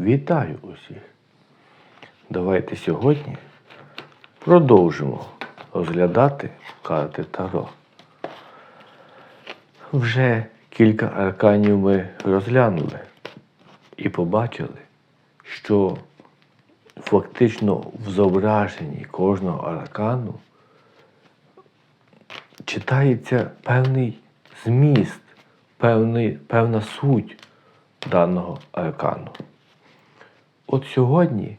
Вітаю усіх! Давайте сьогодні продовжимо розглядати карти Таро. Вже кілька арканів ми розглянули і побачили, що фактично в зображенні кожного аркану читається певний зміст, певний, певна суть даного аркану. От сьогодні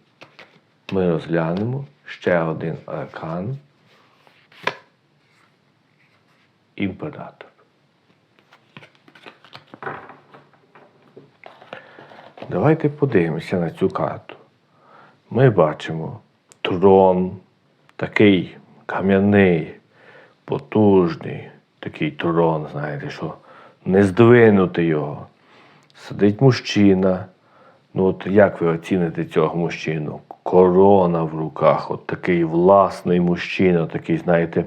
ми розглянемо ще один аркан імператор. Давайте подивимося на цю карту. Ми бачимо трон, такий кам'яний, потужний, такий трон, знаєте, що не здвинути його. Сидить мужчина. Ну, от як ви оціните цього мужчину? Корона в руках, от такий власний мужчина, такий, знаєте,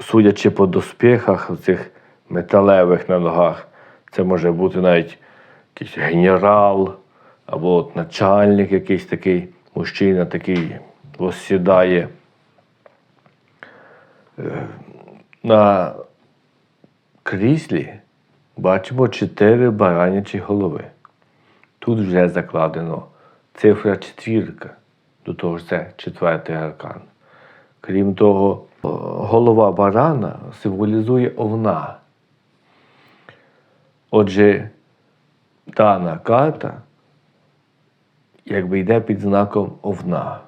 судячи по доспіхах цих металевих на ногах, це може бути навіть якийсь генерал, або от начальник якийсь такий мужчина, такий розсідає. Е, На кріслі бачимо чотири баранячі голови. Тут вже закладено цифра четвірка, до того ж це четвертий аркан. Крім того, голова барана символізує овна. Отже, дана карта якби йде під знаком овна.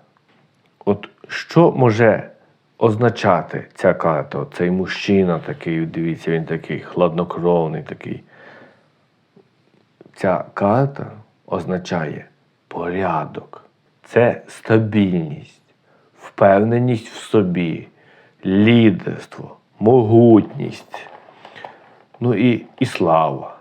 От що може означати ця карта? Цей мужчина такий, дивіться, він такий хладнокровний такий. Ця карта означає порядок, це стабільність, впевненість в собі, лідерство, могутність, ну і, і слава.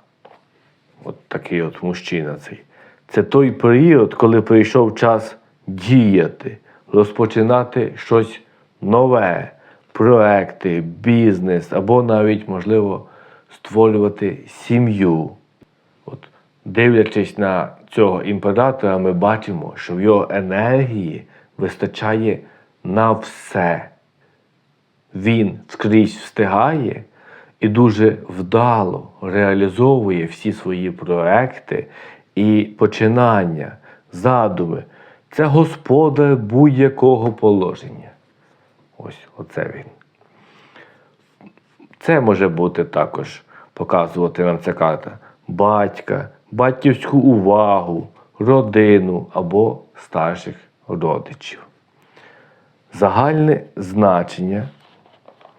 От такий от мужчина цей. Це той період, коли прийшов час діяти, розпочинати щось нове, проекти, бізнес або навіть, можливо, створювати сім'ю. Дивлячись на цього імператора, ми бачимо, що в його енергії вистачає на все. Він скрізь встигає і дуже вдало реалізовує всі свої проекти і починання, задуми. Це господар будь-якого положення. Ось оце він. Це може бути також показувати нам ця карта батька, батьківську увагу, родину або старших родичів. Загальне значення,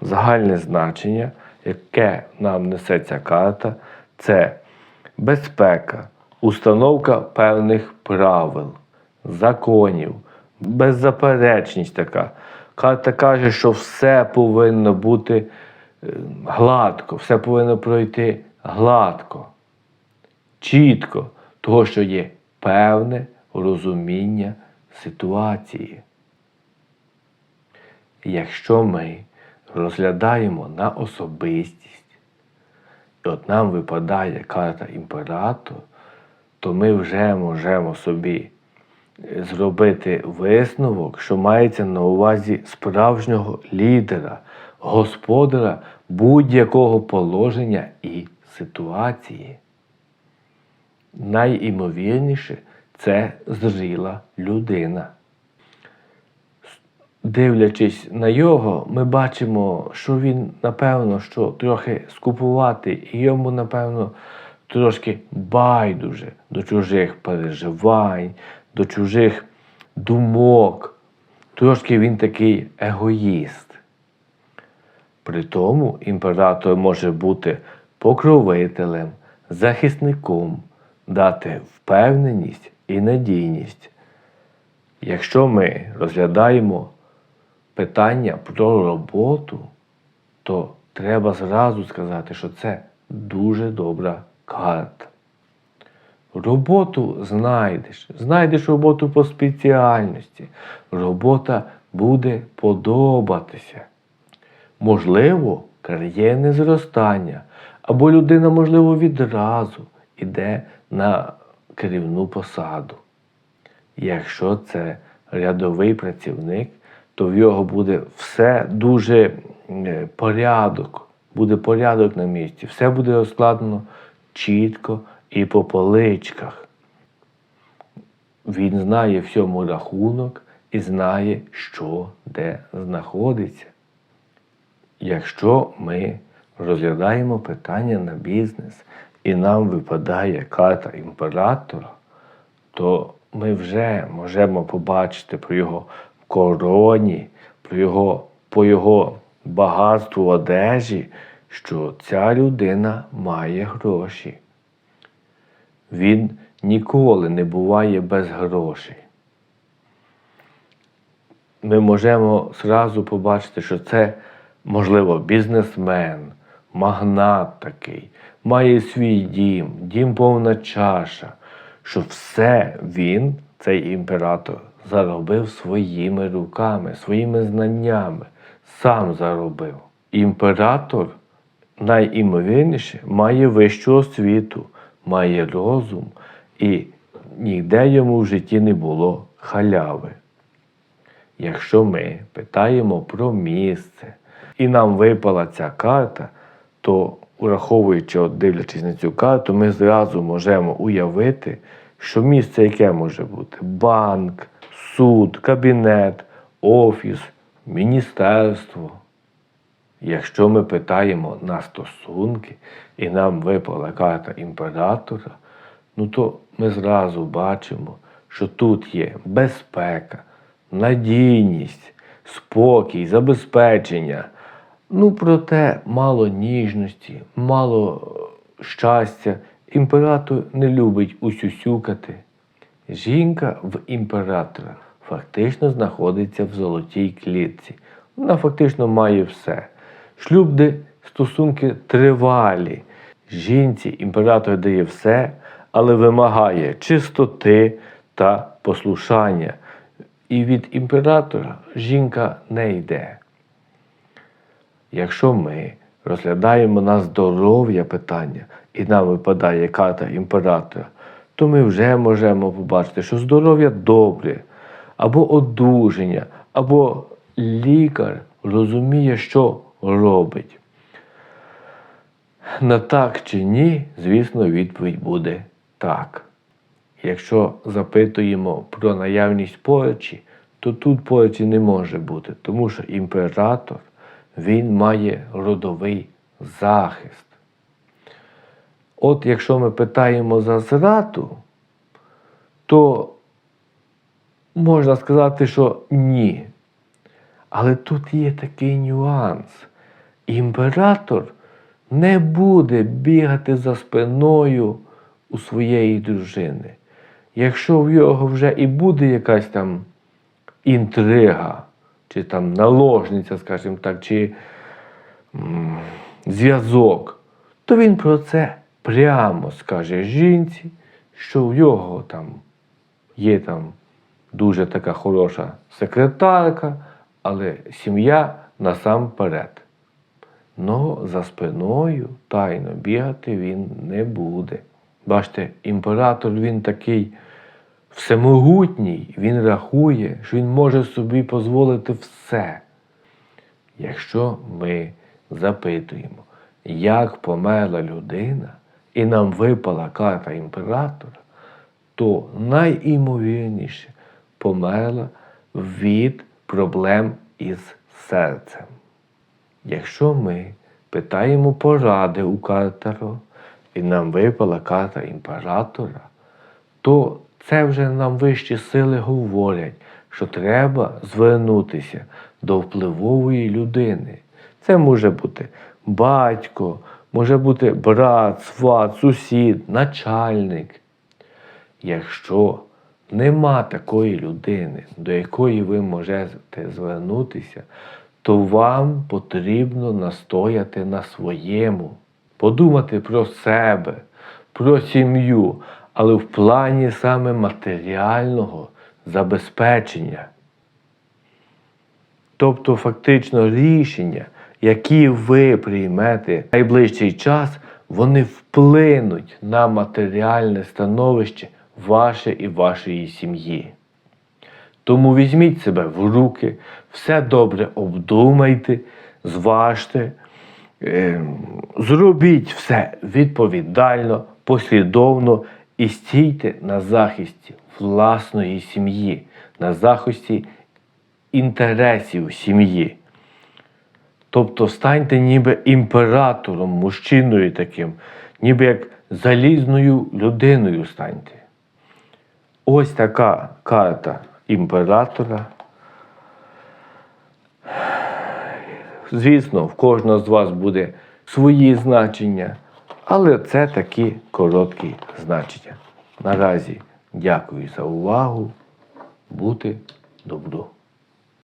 загальне значення, яке нам несе ця карта, це безпека, установка певних правил, законів, беззаперечність така. Карта каже, що все повинно бути е, гладко, все повинно пройти гладко, чітко, того, що є певне розуміння ситуації. Якщо ми розглядаємо на особистість, і от нам випадає карта імператор, то ми вже можемо собі е, зробити висновок, що мається на увазі справжнього лідера, господаря будь-якого положення і ситуації. Найімовірніше це зріла людина. Дивлячись на його, ми бачимо, що він, напевно, що трохи скупувати, і йому, напевно, трошки байдуже до чужих переживань, до чужих думок. Трошки він такий егоїст. При тому імператор може бути покровителем, захисником, дати впевненість і надійність. Якщо ми розглядаємо питання про роботу, то треба зразу сказати, що це дуже добра карта. Роботу знайдеш, знайдеш роботу по спеціальності. Робота буде подобатися. Можливо, кар'єрне зростання, або людина, можливо, відразу йде на керівну посаду. Якщо це рядовий працівник, то в його буде все дуже е, порядок, буде порядок на місці, все буде розкладено чітко і по поличках. Він знає всьому рахунок і знає, що де знаходиться. Якщо ми розглядаємо питання на бізнес і нам випадає карта імператора, то ми вже можемо побачити про його короні, про його, по його багатству одежі, що ця людина має гроші. Він ніколи не буває без грошей. Ми можемо зразу побачити, що це, можливо, бізнесмен, магнат такий, має свій дім, дім повна чаша, що все він, цей імператор, заробив своїми руками, своїми знаннями, сам заробив. Імператор найімовірніше має вищу освіту, має розум, і ніде йому в житті не було халяви. Якщо ми питаємо про місце і нам випала ця карта, то, враховуючи, от дивлячись на цю карту, ми зразу можемо уявити, що місце яке може бути: банк, суд, кабінет, офіс, міністерство. Якщо ми питаємо на стосунки і нам випала карта імператора, ну то ми зразу бачимо, що тут є безпека, надійність, спокій, забезпечення. Ну, проте мало ніжності, мало е, щастя. Імператор не любить усюсюкати. Жінка в імператора фактично знаходиться в золотій клітці. Вона фактично має все. Шлюб, де стосунки тривалі. Жінці імператор дає все, але вимагає чистоти та послушання. І від імператора жінка не йде. Якщо ми розглядаємо на здоров'я питання і нам випадає карта імператора, то ми вже можемо побачити, що здоров'я добре, або одужання, або лікар розуміє, що робить. На так чи ні, звісно, відповідь буде так. Якщо запитуємо про наявність порчі, то тут порчі не може бути, тому що імператор він має родовий захист. От якщо ми питаємо за зрату, то можна сказати, що ні. Але тут є такий нюанс. Імператор не буде бігати за спиною у своєї дружини. Якщо в його вже і буде якась там інтрига, чи там наложниця, скажімо так, чи зв'язок, то він про це прямо скаже жінці, що в його там є там дуже така хороша секретарка, але сім'я насамперед. Но за спиною тайно бігати він не буде. Бачите, імператор він такий всемогутній, він рахує, що він може собі дозволити все. Якщо ми запитуємо, як померла людина, і нам випала карта імператора, то найімовірніше померла від проблем із серцем. Якщо ми питаємо поради у картера, і нам випала карта імператора, то це вже нам вищі сили говорять, що треба звернутися до впливової людини. Це може бути батько, може бути брат, сват, сусід, начальник. Якщо нема такої людини, до якої ви можете звернутися, то вам потрібно настояти на своєму, подумати про себе, про сім'ю, але в плані саме матеріального забезпечення. Тобто, фактично, рішення, які ви приймете в найближчий час, вони вплинуть на матеріальне становище ваше і вашої сім'ї. Тому візьміть себе в руки, все добре обдумайте, зважте, е, зробіть все відповідально, послідовно і стійте на захисті власної сім'ї, на захисті інтересів сім'ї. Тобто станьте ніби імператором, мужчиною таким, ніби як залізною людиною станьте. Ось така карта імператора. Звісно, в кожного з вас буде свої значення, але це такі короткі значення. Наразі дякую за увагу. Бути добру.